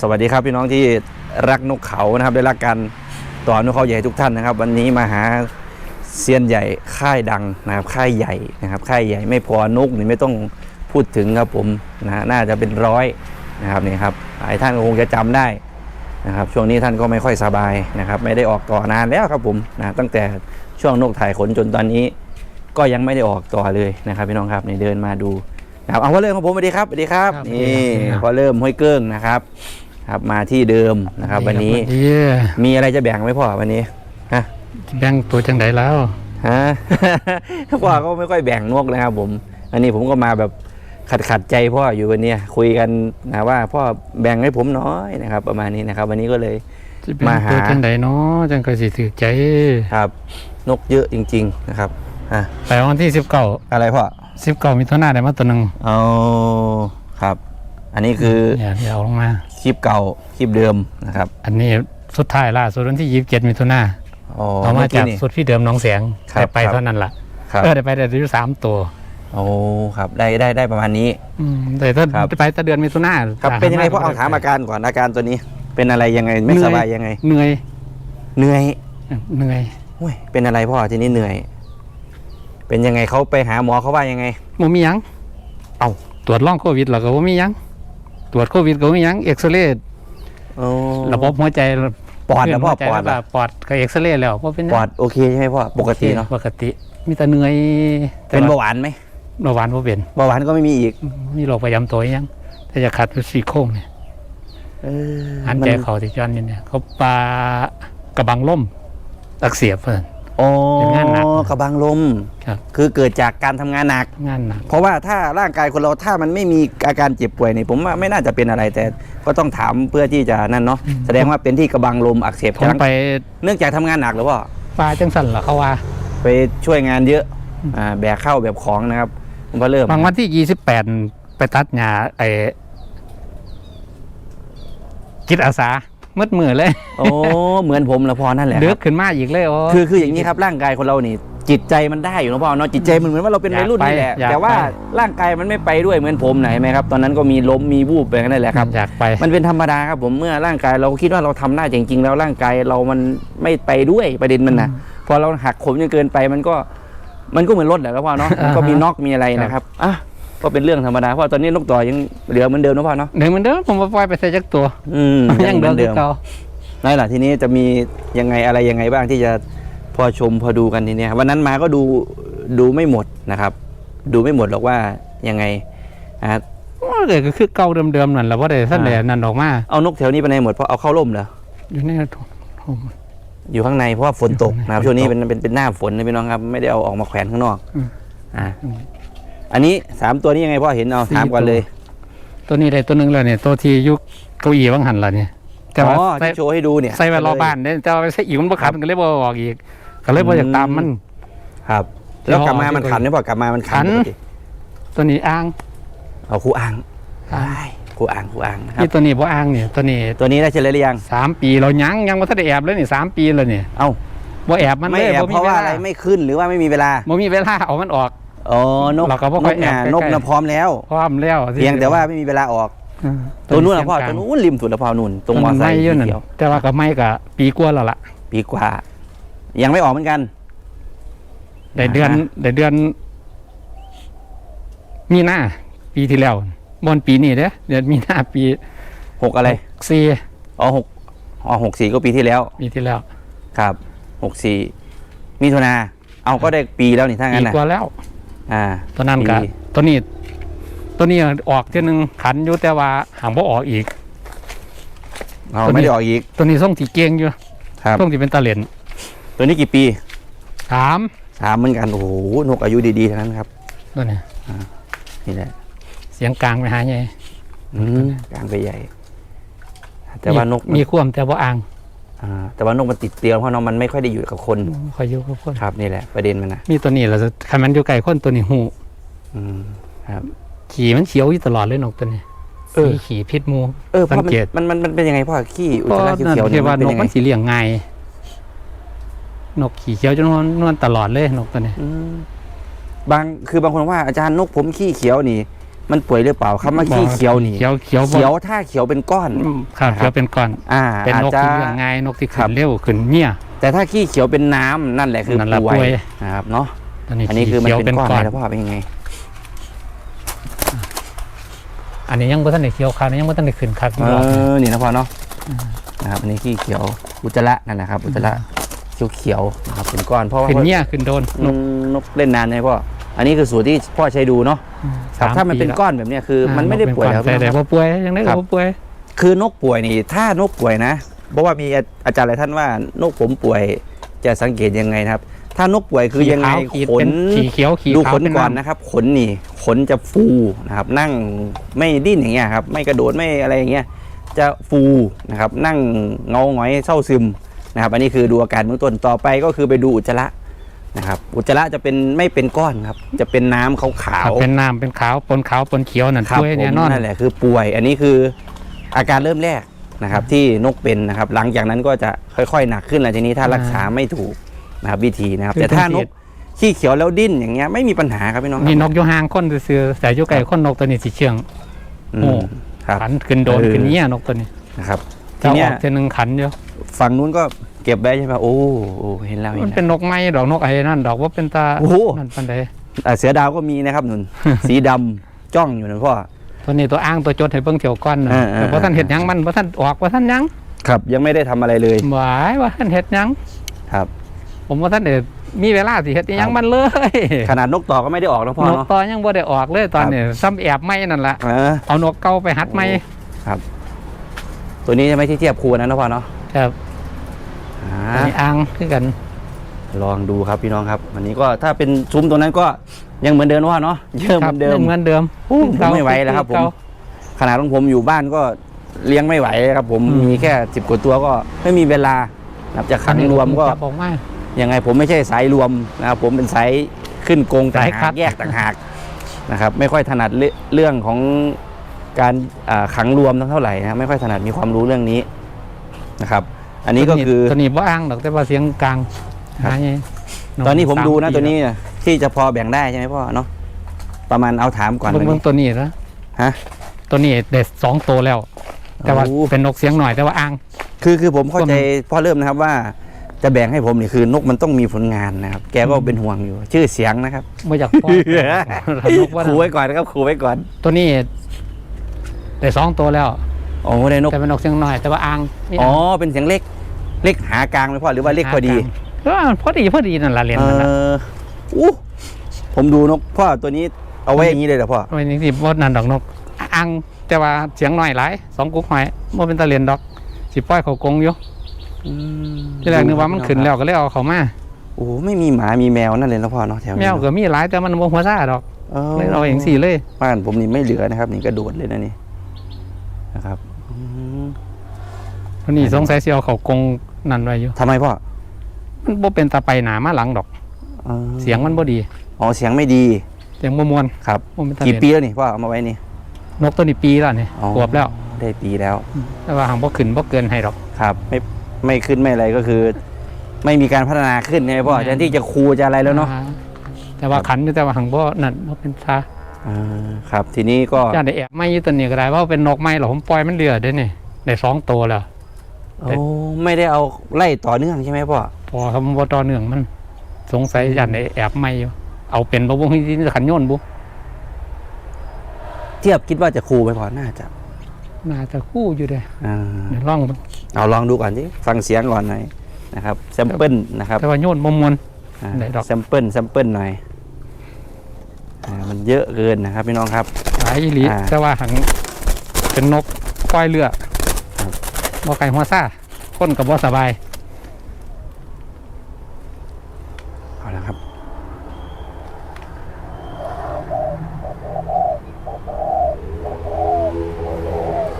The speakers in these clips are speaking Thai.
สวัสดีครับพี่น้องที่รักนกเขานะครับ ได้รักกันต่อนกเขาใหญ่ทุกท่านนะครับ วันนี้มาหาเซียนใหญ่ค่ายดังนะครับค่ายใหญ่นะครับค่ายใหญ่ไม่พอนกนี่ไม่ต้องพูดถึงครับผมนะฮะน่าจะเป็นร้อยนะครับนี่ครับหลายท่านก็คงจะจำได้นะครับช่วงนี้ท่านก็ไม่ค่อยสบายนะครับ ไม่ได้ออกต่อนานแล้วครับผมนะตั้งแต่ช่วงนกถ่ายขนจนตอนนี้ ก็ยังไม่ได้ออกต่อเลยนะครับพี่น้องครับนี่เดินมาดูนะครับเอาพ่อเริ่มของผมสวัสดีครับสวัสดีครับครับนี่สวัสดีครับพอเริ่มห้วยเกิ้งนะครับ ครับมาที่เดิมนะครับ วันนี้ดีมีอะไรจะแบ่งไหมพ่อวันนี้ฮะแบ่งตัวจังไดแล้วฮะพ่อก็ไม่ค่อยแบ่งนกนะครับผม อันนี้ผมก็มาแบบขัดขัดใจพ่ออยู่วันเนี้ยคุยกันนะว่าพ่อแบ่งให้ผมน้อยนะครับ ประมาณนี้นะครับ วันนี้ก็เลยจะแบ่งมาหาตัวจังไดเนาะจังก็สิถือใจครับ นกเยอะจริง ๆ นะครับอะไปวันที่สิบเก้าอะไรพ่อสิบเก้ามีตัวหน้าได้มาตัวหนึ่งเอาครับ อันนี้คือเนี่ยเดี๋ยวเอาลงมาค ลิปเก่าคลิปเดิมนะครับอันนี้สุดท้ายล่าสุดวันที่ยี่สิบเจ็ดมีตัวหน้าอ๋อเอามาเมื่อจากนี่ สุดที่เดิมหน้องแสงครับได้ไปครับ เท่านั้นล่ะครับเออได้ไปแต่ที่สามตัวโอ้ครับได้ได้ได้ประมาณนี้ อืมแต่ถ้าครับ ไปแต่เดือนมีตัวหน้าครับเป็นยังไงพ่อเอาถามอาการก่อนอาการตัวนี้เป็นอะไรยังไงไม่สบายยังไง เหนื่อยเหนื่อยเหนื่อยโอ้ยเป็นอะไรพ่อทีนี้เหนื่อย เป็นยังไงเขาไปหาหมอเขาว่ายังไงบ่มีหยัง เอ้าตรวจร่องโควิดแล้วก็บ่มีหยังต รวจโควิดก็บ่มีหยังเอ็กซเรย์โอ้ระบบหัวใจปอดนะพ่อเลื่นหัวใจปอดแล้วอะก็ปอดก็เอ็กซเรย์แล้วบ่เป็นหยังปอดโอเคใช่ไหมพ่อปกติเนาะปกติ มีแต่เหนื่อยเป็นแต่เบาว่าหวานไหมเบาหวานบ่เป็นเบาหวานก็ไม่มีอีกมีโรคประจำตัวอีหยัง แต่จะขาดซี่โครงเนี่ยเออหันใจเขาที่จอนนี่เนี่ยเขาปลากระบังล่มอักเสบเพิ่น โอ้เป็นงานหนัก กระบังลม ครับคือเกิดจากการทำงานหนัก งานหนัก เพราะว่าถ้าร่างกายคนเราถ้ามันไม่มีอาการเจ็บป่วยเนี่ยผมว่าไม่น่าจะเป็นอะไรแต่ก็ต้องถามเพื่อที่จะนั่นเนาะแสดงว่าเป็นที่กระบังลมอักเสบผมไปเนื่องจากทำงานหนักหรือเปล่า ปลาจังสั่นเหรอเขาว่า ไปช่วยงานเยอะอ่าแบกเข้าแบบของนะครับผมก็เริ่มบางวันที่28ไปตัดหญ้าไอ้จิตอาสา มืดมือเลยโอ้เหมือนผมละพอนั่นแหละคเดือรักบขึ้นมาอีกเลยโอ้คือคืออย่างนี้ครับร่างกายคนเรานี่จิตใจมันได้อยู่นะพ่อเนาะจิตใจมันเหมือนว่าเราเป็นอยากวัยรุ่นนี่แหละไปอยากแต่ว่าไปร่างกายมันไม่ไปด้วยเหมือนผมไหนไหมครับ ตอนนั้นก็มีล้มมีวูบไปนั่นแหละครับ อยากไป มันเป็นธรรมดาครับผมเมื่อร่างกายเราคิดว่าเราทำได้จริงๆแล้วร่างกายเรามันไม่ไปด้วยประเด็นมันนะพอเราหักโหมจนเกินไปมันก็ มันก็เหมือนรถแหละครับพ่อเนาะมันก็มีน็อกมีอะไรนะครับอะ ก็เป็นเรื่องธรรมดาเพราะตอนนี้นกต่อยังเหลือเหมือนเดิมนะพ่อเนาะเดี๋ยวมันเดิมผมมาปล่อยไปใส่จักตัวอืมยังเหเดิมืมอนเดิเดิมมเก่านั่นแหละทีนี้จะมียังไงอะไรยังไงบ้างที่จะพอชมพอดูกันทีเนี้ยวันนั้นมาก็ดูดูไม่หมดนะครับ ดูไม่หมดหรอกว่ายังไงอะโอ้เดี๋ยวก็คือเก่าเดิมๆนั่นแหละว่าได้ท่านใดนั่นออกมาเอานกแถวนี้ไปไหนหมดเพราะเอาเข้าร่มเหรออยู่ในถุงอยู่ข้างในเพราะว่าฝนตกนะครับอยู่ช่วงนี้ข้างในเป็นเป็นเป็นหน้าฝนนะพี่น้องครับ ไม่ได้เอาออกมาแขวนข้างนอกอืมอ่า อันนี้สามตัวนี้ยังไงพ่อเห็นเอาสี่ถามก่อนตัวเลย ตัวนี้ได้ตัวหนึงแล้วเนี่ยตัวที่ยุคเก้าอี้บางหันละเนี่ยแต่ว่าอ๋อใส่ที่โชว์ให้ดูเนี่ยใส่ไว้รอบ้านเนี่ยแต่ว่าใส่อีกมันบ่ขันก็เลยบ่ออกอีกก็เลยบ่อยากตามมัน ครับที่แล้วกลับมาห่อมันขันไหมพ่อกลับมามันขันขันปกติตัวนี้อ้างเอาคู่อ่างอ้างใช่คู่อ่างคู่อ่างนะครับนี่ตัวนี้บ่อ้างเนี่ยตัวนี้ตัวนี้ได้เฉลยหรือยังสามปีเรายังยังบ่ทันได้แอบเลยนี่สามปีแล้วนี่เอ้าบ่แอบมันไม่เลยแอบบ่เพราะว่าอะไรไม่ขึ้นหรือว่าไม่มีเวลาบ่มีเวลาเอามันออก อ๋อนกเราก็บ่นค่อกยแอบนาใกล้ๆ นกนะพร้อมแล้ว พร้อมแล้วเพียงแต่ว่าไม่มีเวลาออก อืมตัวนู้นนะพ่อเสีตัยวงกลางนู้นริมสุดละพ่อนู่นตรงมอไซไม่ค์เยอะนั่นเขียวแต่ว่าก็ไม่ก็ปีกว่าแล้วล่ะปีกว่า ยังไม่ออกเหมือนกัน ได้เดือนอ่าฮะ ได้เดือน มีหน้าปีที่แล้วบนปีนี้เด้อเดือนมีหน้าปีหกอะไรสี่อ๋อหกอ๋อหกสี่ก็ปีที่แล้วปีที่แล้วครับหกสี่มิถุนาเอาก็ได้ปีแล้วนี่ถ้าปีงั้นนะกว่าแล้ว อ่าตัวนั้นก็ปีตัวนี้ ตัวนี้ออกเทีนึงขันอยู่แต่ว่าหางบ่ออกอีก เอาตัวนี้ ไม่ได้ออกอีก ตัวนี้ส่งที่เก่งอยู่ครับ ส่งที่เป็นตะเหรียญตัวนี้กี่ปีสามสามเหมือนกันโอ้โหนกอายุดีๆทั้งนั้นครับตัวนี้นี่แหละเสียงกลางไปหาไงอืมกลางไปใหญ่ แต่ว่านกมีความแต่ว่าอ่าง อ่าแต่ว่านกมันติดเตียงเพราะน้องมันไม่ค่อยได้อยู่กับคนคอยอยู่กับคนครับนี่แหละประเด็นมันนะมีตัวนี้แล้วคันมันอยู่ไกลคนตัวนี้หูอืมครับขี่มันเขียวอยู่ตลอดเลยนกตัวนี้เออสีขี่พิษหมูเออพ่อสังเกตมันมันมันเป็นยังไงพ่อขี้อุจก็จาระนั่นเขียวๆเรีเนี่ยยกว่ามันเป็นนกยังไงมันสีเลี้ยงง่ายนกขี่เขียวจนวนนวลตลอดเลยนกตัวนี้อืมบางคือบางคนว่าอาจารย์นกผมขี้เขียวนี่ มันป่วยหรือเปล่าคำว่าขี้เขียวนี่เขียวเขียวบ่เขียวถ้าเขียวเป็นก้อนอืมครับเขียวเป็นก้อนอ่าเป็นอาจนกจะที่เลี้ยงง่ายนกที่ครัขึ้บนเร็วขึ้นเงี้ยแต่ถ้าขี้เขียวเป็นน้ำนั่นแหละคือนั่นแหละป่วป่วยยนะครับเนาะอันนี้อันนี้คือมันขียวเป็นก้อนแล้วพ่อเป็นยังไง อันนี้ยังบ่ทันได้เขียวขาวนี่ยังบ่ทันได้ขึ้นครับเออนี่นะพ่อเนาะนะครับอันนี้ขี้เขียวอุจจาระนั่นแหละครับ อุจจาระเขียวเขียวๆนะครับเป็นก้อนเพราะว่าขึ้นเงี้ยขึ้นโดนนกนกเล่นนานไหมพ่อ อันนี้คือสูตรที่พ่อใช้ดูเนาะครับสถ้ามันเป็นปีแล้วก้อนแบบเนี้ยคือมันไม่ได้ป่วยแล้วแต่แต่พี่น้องครับบ่ป่วยยังได้ครัก็บบ่ป่วย คือนกป่วยนี่ถ้านกป่วยนะเพราะว่ามีอาอาจารย์หลายท่านว่านกผมป่วยจะสังเกตยังไงนะครับ ถ้านกป่วยคือยังไงขีดขเป็นนขีเขียวขีดูขาวขนเป็นก่อนำนะครับ ขนนี่ขนจะฟูนะครับ นั่งไม่ดิ้นอย่างเงี้ยครับ ไม่กระโดดไม่อะไรอย่างเงี้ยจะฟูนะครับ นั่งเงาหงอยเศร้าซึมนะครับ อันนี้คือดูอาการเบื้องต้นต่อไปก็คือไปดูอุจจาระ นะครับอุจจาระจะเป็นไม่เป็นก้อนครับ จะเป็นน้ำขาวครับๆเป็นน้ำเป็นขาวปนขาวปนเขียวนั่นครับป่วยผมแน่นอนนั่นแหละคือป่วย อันนี้คืออาการเริ่มแรกนะครับ ที่นกเป็นนะครับ หลังจากนั้นก็จะค่อยๆหนักขึ้นหลังจากนี้ถ้ารักษาไม่ถูกนะครับวิธีนะครับ แต่ถ้านกขี้เขียวแล้วดิ้นอย่างเงี้ยไม่มีปัญหาครับพี่น้องครับนี่นกอยู่ห่างคนซื่อๆแต่อยู่ไกลคนนกตัวนี้สิเชื่องอืมโอ้ครับขันขึ้นโดนเออขึ้นเงี้ยนกตัวนี้นะครับทีจะอเนี้ยอกเส้นหนึ่งขันอยู่ฝั่งนู้นก็ เก็บไว้ใช่ไหมโอ้โอ้เห็นแล้วเห็มันนเป็แล้วนนกไม้ดอกนกไอ้นั่นดอกว่าเป็นตาโอ้โห นั่นปันใดอะเสือดาวก็มีนะครับหนุนสีดำจ้องอยู่นะพ่อ ตัวนี้ตัวอ้างตัวจดให้เบิ่งเถียวก้อนน่ะเออเออแต่ว่าท่านเห็ดหยังมันว่าท่านออกว่าท่านหยังครับยังไม่ได้ทำอะไรเลยหวายว่าท่านเห็ดหยัง ครับ ผมว่าท่านเด็มีเวลาสิเห็ดหยังมันเลยขนาดนกต่อก็ไม่ได้ออกนะพ่อนกเนาะต่อยังบ่ได้ออกเลยตอนนี้ซ้ำแอบไม้นั่นละเออ เอานกเก่าไปหัดไม้ตัวนี้จะไม่ที่เทียบคูนะนะพ่อเนาะครับ อ่าตัวนี้อ้างคือกัน ลองดูครับพี่น้องครับ วันนี้ก็ถ้าเป็นซุ้มตรงนั้นก็ยังเหมือนเดิมนะว่าเนาะเยอะเหครัมือนเดิมเหมือนเดิมผมไม่ไหวแล้วครับผม เก่า ขนาดของผมอยู่บ้านก็เลี้ยงไม่ไหวครับ ผมอืม มีแค่สิบกว่าตัวก็ไม่มีเวลานะครับจะขังรวมก็จับออกมา ยังไงผมไม่ใช่สายรวมนะครับผมเป็นสายขึ้นกรงต่างสายคัหากด แยกต่างหากนะครับ ไม่ค่อยถนัดเรื่องเรื่องของการอ่าขังรวมเท่าไหร่นะไม่ค่อยถนัดมีความรู้เรื่องนี้นะครับ อันนี้ก็คือตัวนี้บ่อ้างดอกแต่ว่าเสียงกลางครับหาไงตอนนี้ผมดูนะสาตัวปีนี้ที่จะพอแบ่งได้ใช่ไหมพ่อเนาะประมาณเอาถามก่อนเบิ่งวันเบิ่นี้งตัวนี้นะฮะตัวนี้เด็ดสองตัวแล้ว แต่ว่าโอ้เป็นนกเสียงหน่อยแต่ว่าอ้าง คือคือผมเข้าใจคนพ่อเริ่มนะครับว่าจะแบ่งให้ผมนี่คือนกมันต้องมีผลงานนะครับ แกก็เป็นห่วงอยู่ ชื่อเสียงนะครับไม่อยากป้อนนกว่าขู่ไว้ก่อนนะครับขู่ไว้ก่อน ตัวนี้ได้สองตัวแล้ว โอ้ได้นกแต่เป็นนกเสียงหน่อยแต่ว่าอ้างนี่อ๋อเป็นเสียงเล็กเล็กหากลางไหมพ่อหรือว่าเล็กพอดีก็พอดีพอดีนั่นละเรียนเอนั่นละออู้ผมดูนกพ่อตัวนี้เอาไว้อย่างนี้เลยเหรอพ่อวันนี้สิบ่นั่นดอกนกอ้างแต่ว่าเสียงหน่อยหลายสองกุ๊กหอยบ่เป็นตะเรียนดอกสิปล่อยเขากรงอยู่ที่แรกนึกว่ามันขึ้นแล้วก็เลยเอาเขามาโอ้โหไม่มีหมามีแมวนั่นเลยนะพ่อเนาะแถวแมนี้วก็มีหลายแต่มันบ่หัวซ่าดอกเออเลยเอาเองสี่เลยบ้านผมนี่ไม่เหลือนะครับ นี่กระโดดเลยนะนี่นะครับอืม วันนี้สงสัยสิเอาเขากรงนั่นไว้อยู่ทำไมพ่อมันบ่เป็นตาไปหนามาหลังดอกออเสียงมันบ่ดี อ๋อเสียงไม่ดีเสียงบ่มวนครับ บ่เป็นตากี่เรียนปีแล้วนี่พ่อเอามาไว้นี่ นกตัวนี้ปีแล้วนี่อ๋อ ขวบแล้ว ได้ปีแล้ว แต่ว่าหางบ่ขึ้นบ่เกินให้ดอก ครับ ไม่ไม่ขึ้นไม่อะไรก็คือ ไม่มีการพัฒนาขึ้นใช่ไหมพ่อไม่ แทนที่จะครูจะอะไรแล้วเนาะอ่แต่ว่าขันอยู่แต่ว่าหางบ่นั่นบ่เป็นซาอ่าครับ ทีนี้ก็ ย่านได้แอบไม่อยู่ตัวนี้ก็ได้เพราะว่าเป็นนกไม้หรอผมปล่อยมันเดือดได้นี่ได้สองตัวแล้ว โอ้ไม่ได้เอาไล่ต่อเนื่องใช่ไหมพ่อพอคำว่าต่อเนื่องมัน สงสัยย่านได้แอบไม่อยู่เอาเป็นบ่วงที่ขันโยนบุเทียบคิดว่าจะครูไหมพ่อน่าจะน่าจะคู่อยู่เด้อ่าเดี๋ยวลองเบิ่งเอาลองดูก่อนสิฟังเสียงก่อนหน่อยนะครับแซมเปิลนะครับแต่ว่าโยนบ่มวนอ่าไหนดอกแซมเปิลแซมเปิลหน่อยอ่ามันเยอะเกินนะครับพี่น้องครับหลายอีหลีอ่าแต่ว่าหังเป็นนกปล่อยเรือครับ บ่ไก่หัวซ่าคนกับบ่สบายเอาละครับ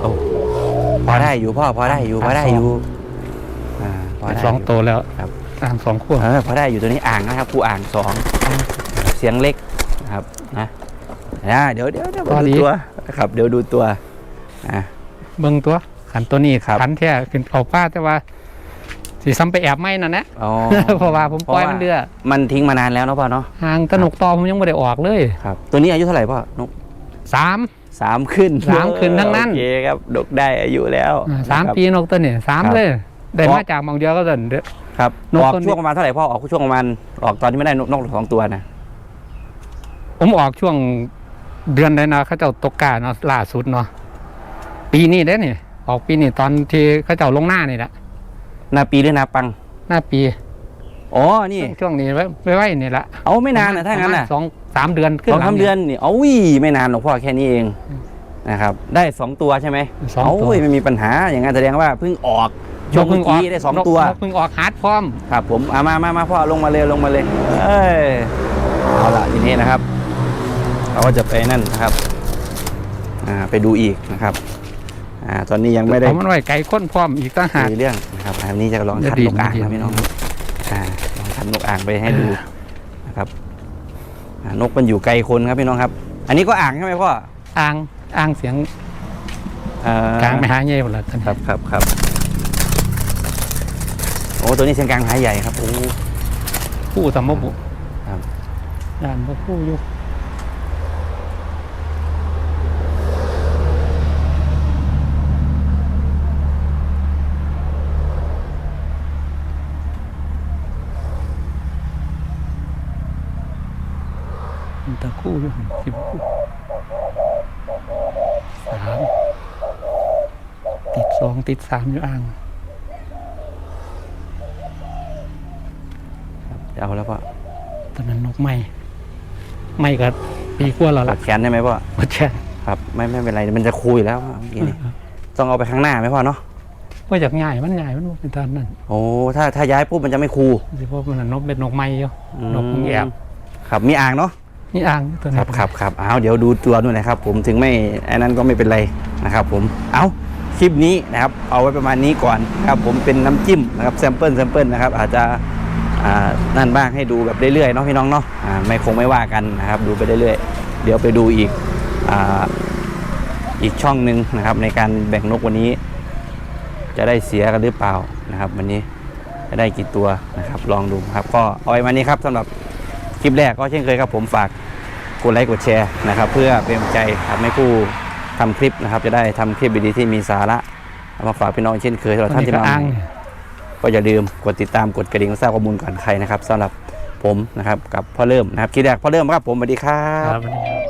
โอ้พอได้อยู่พ่อพอได้อยู่พอได้อยู่อ่าพอได้ได้สองยู่ตัวแล้วครับ อ่างสองขั้วเออพอได้อยู่ตัวนี้อ่างนะครับผู้อ่างสองเสียงเล็กนะครับนะนะเดี๋ยวเดี๋ยวเดี๋ยวมาดูตัวนะครับเดี๋ยวดูตัวอะเบิ่งตัว ขันตัวนี้ครับขันแท้ขึ้นเขาป้าแต่ว่าสิซ้ำไปแอบไม่นั่นนะอ๋อเพราะว่าผมปล่อยเพราะว่ามัมันเดือมันทิ้งมานานแล้วเนาะพ่อเนาะห่างแตะนกตอผมยังไม่ได้ออกเลยครับ ตัวนี้อายุเท่าไหร่พ่อนกสามสามขึ้นสามขึ้นทั้งนั้นโอเคครับดกได้อายุแล้วอ่าสามนะครับปีนกตัวนี้สามครับเลยได้ออกมาจากหมองเดียวก็เดินเด้อครับนกออกตัวนี้ช่วงประมาณเท่าไหร่พ่อออกช่วงประมาณออกตอนที่ไม่ได้นกนกสองตัวนะผมออกช่วงเดือนใดนะเขาเจ้าตกกาเนาะล่าสุดเนาะปีนี้ได้นี่ ออกปีนี้ตอนที่เขาเจ้าลงหน้านี่แหละนาปีหรือนาปัง หน้าปีอ๋อ นี่ ช่วงนี้ไว้ไว้ไว้นี่ละเอาไม่นานนะถ้างั้นประน่ะมณสองสามเดือนขึ้นสองหลัสามเดือนนี่เอาวิไม่นานหรอกพ่อแค่นี้เองนะครับ ได้สองตัวใช่ไหมสองตัวโอ้ยไม่มีปัญหาอย่างนั้นแสดงว่าเพิ่งออกช่วงเมื่อกี้ได้สองตัวนกเพิ่งออกฮาร์ดพร้อมครับ ผมเอามามามาพ่อลงมาเลยลงมาเลยเอ้ยเอาละทีนี้นะครับ เราก็จะไปนั่นนะครับ อ่าไปดูอีกนะครับ อ่าตอนนี้ยังไม่ได้เอามันไว้ไกลค้นพร้อมอีกต่างหากคุยเรื่องนะครับอันนี้จะลองจะทันดีนกอ่างดีนะพี่น้องอ่าลองทันนกอ่างไปให้ดูนะครับอ่านกมันอยู่ไกลคนครับพี่น้องครับ อันนี้ก็อ่างใช่ไหมพ่ออ่างอ่างเสียงอ่กลางไปหาเย่หมดแล้วตอนนี้ครับครับครับโอ้ตัวนี้เชียงกลางหายใหญ่ครับโอ้ผู้สมบุครับด่านพระผู้อยุตะคู่ อยู่สิบคู่สามติดสองติดสามอยู่อ่างเอาแล้วพ่อตอนนั้นนกไม่ไม่ก็ปีกว่าแล้วตัล่ะดแขนได้ไหมพ่อมาแช่ครับไม่ไม่เป็นไรมันจะคุยแล้วเมื่อกี้นี่ต้องเอาไปข้างหน้าไหมพ่อเนาะว่าจากง่ายมันง่ายมันบ่เป็นตอนนั้นโอ้ถ้าถ้าย้ายปุ๊บมันจะไม่คูสิเพราะมันนะนกเป็นนกไม่อยู่อืมนกมึงแอบ ครับมีอ่างเนาะ นี่อ่างตัวคนี้รับครับครับเอาเดี๋ยวดูตัวนู่นนะครับ ผมถึงไม่ไอ้นั้นก็ไม่เป็นไรนะครับ ผมเอาคลิปนี้นะครับ เอาไว้ประมาณนี้ก่อนครับผมเป็นน้ำจิ้มนะครับแซมเปิลแซมเปิลนะครับ อาจจะอ่านั่นบ้างให้ดูแบบเรื่อยๆเนาะพี่น้องเนาะอ่าไม่คงไม่ว่ากันนะครับ ดูไปเรื่อยๆ เดี๋ยวไปดูอีกอ่าอีกช่องหนึ่งนะครับ ในการแบ่งนกวันนี้ จะได้เสียกันหรือเปล่านะครับ วันนี้จะได้กี่ตัวนะครับ ลองดูครับ ก็เอาไว้มานี้ครับสำหรับ ลิปแรกก็เช่นเคยครับผมฝากกดไลค์กดแชร์นะครับ เพื่อเป็นกำลังใจครับให้ผู้ทำคลิปนะครับ จะได้ทำคลิปดีๆที่มีสาระเอามาฝากพี่น้องเช่นเคยสำหรับตัวท่านนี้ที่ก็มาอ่างใหม่ก็อย่าลืมกดติดตามกดกระดิ่งทราบข้อมูลก่อนใครนะครับสำหรับผมนะครับกับพ่อเริ่มนะครับคลิปแรกพ่อเริ่มครับผมสวัสดีครัครับบ